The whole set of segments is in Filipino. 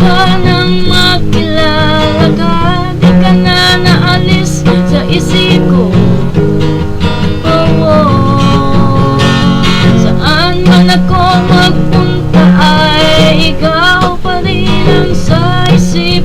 ka nang makilala ka Di ka na naalis sa isip ko. Oh, oh. Saan man ako magpunta ay ikaw pa rin ang sa isip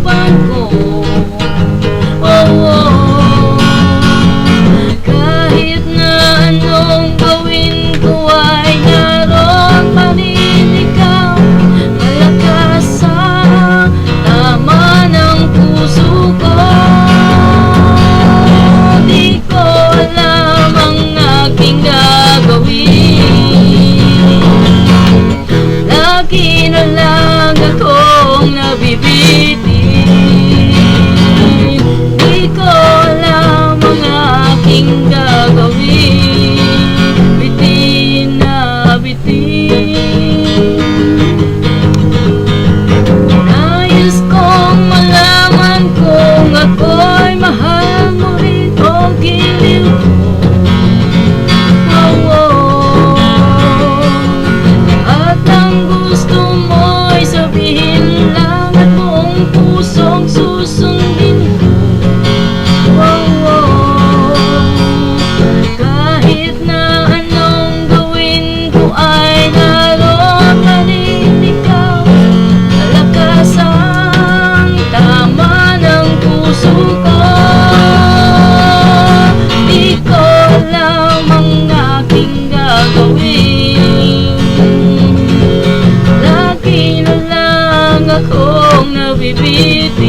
we be